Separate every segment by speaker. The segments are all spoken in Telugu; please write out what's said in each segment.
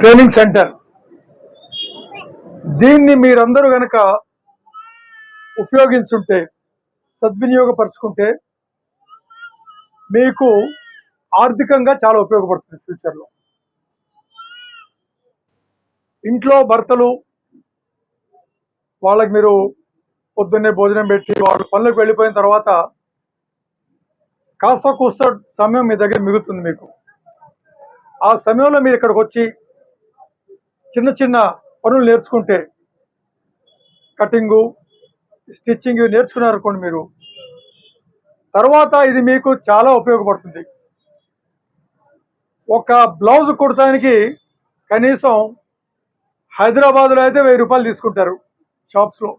Speaker 1: Training centre. దీన్ని మీరందరూ గనక ఉపయోగించుంటే సద్వినియోగపరుచుకుంటే మీకు ఆర్థికంగా చాలా ఉపయోగపడుతుంది ఫ్యూచర్లో. ఇంట్లో భర్తలు వాళ్ళకి మీరు పొద్దున్నే భోజనం పెట్టి వాళ్ళ పనులకు వెళ్ళిపోయిన తర్వాత కాస్త కూర్చో సమయం మీ దగ్గర మిగులుతుంది మీకు. ఆ సమయంలో మీరు ఇక్కడికి వచ్చి చిన్న చిన్న పనులు నేర్చుకుంటే కటింగు స్టిచ్చింగ్ నేర్చుకున్నారనుకోండి మీరు తర్వాత ఇది మీకు చాలా ఉపయోగపడుతుంది. ఒక బ్లౌజ్ కుడటానికి కనీసం హైదరాబాద్లో అయితే వెయ్యి రూపాయలు తీసుకుంటారు షాప్స్లో.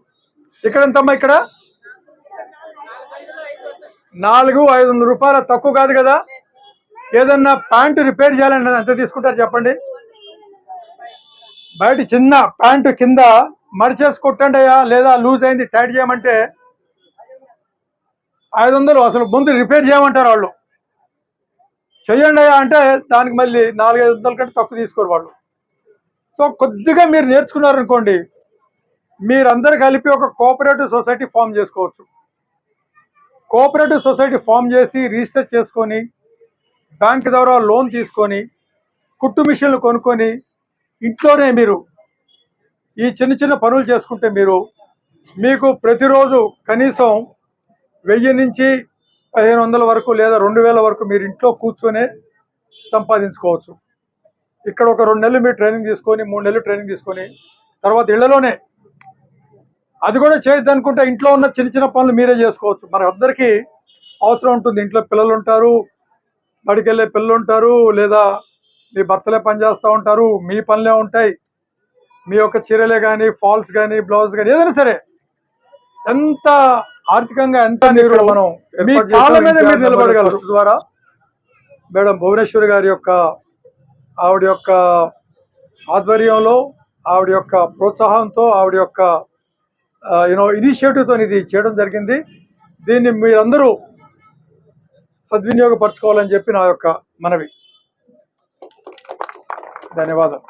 Speaker 1: ఇక్కడ ఎంతమ్మా ఇక్కడ? నాలుగు ఐదు వందల రూపాయల తక్కువ కాదు కదా. ఏదన్నా ప్యాంటు రిపేర్ చేయాలంటే ఎంత తీసుకుంటారు చెప్పండి? బయట చిన్న ప్యాంటు కింద మడిచేసి కొట్టండి అయ్యా లేదా లూజ్ అయింది టైట్ చేయమంటే ఐదు వందలు అసలు ముందు రిపేర్ చేయమంటారు వాళ్ళు. చెయ్యండి అయ్యా అంటే దానికి మళ్ళీ నాలుగైదు వందల కంటే తక్కువ తీసుకోరు వాళ్ళు. సో కొద్దిగా మీరు నేర్చుకున్నారనుకోండి మీరందరు కలిపి ఒక కోఆపరేటివ్ సొసైటీ ఫామ్ చేసుకోవచ్చు. కోఆపరేటివ్ సొసైటీ ఫామ్ చేసి రిజిస్టర్ చేసుకొని బ్యాంక్ ద్వారా లోన్ తీసుకొని కుట్టు మిషన్లు కొనుక్కొని ఇంట్లోనే మీరు ఈ చిన్న చిన్న పనులు చేసుకుంటే మీరు మీకు ప్రతిరోజు కనీసం వెయ్యి నుంచి పదిహేను వందల వరకు లేదా రెండు వేల వరకు మీరు ఇంట్లో కూర్చొనే సంపాదించుకోవచ్చు. ఇక్కడ ఒక రెండు నెలలు మీరు ట్రైనింగ్ తీసుకొని మూడు నెలలు ట్రైనింగ్ తీసుకొని తర్వాత ఇళ్ళలోనే అది కూడా చేయొద్దు అనుకుంటే ఇంట్లో ఉన్న చిన్న చిన్న పనులు మీరే చేసుకోవచ్చు. మన అందరికీ అవసరం ఉంటుంది. ఇంట్లో పిల్లలు ఉంటారు బడికి వెళ్ళే పిల్లలు ఉంటారు లేదా మీ భర్తలే పని చేస్తూ ఉంటారు మీ పనులే ఉంటాయి. మీ యొక్క చీరలే కానీ ఫాల్స్ కానీ బ్లౌజ్ కానీ ఏదైనా సరే ఎంత ఆర్థికంగా ఎంత మీరు మనం మీ కాళ్ళ మీద మీరు నిలబడగలరు. ద్వారా. మేడం భువనేశ్వరి గారి యొక్క ఆవిడ యొక్క ఆధ్వర్యంలో ఆవిడ యొక్క ప్రోత్సాహంతో ఆవిడ యొక్క యూనో ఇనిషియేటివ్తో ఇది చేయడం జరిగింది. దీన్ని మీరందరూ సద్వినియోగపరచుకోవాలని చెప్పి నా యొక్క మనవి. ధన్యవాదాలు.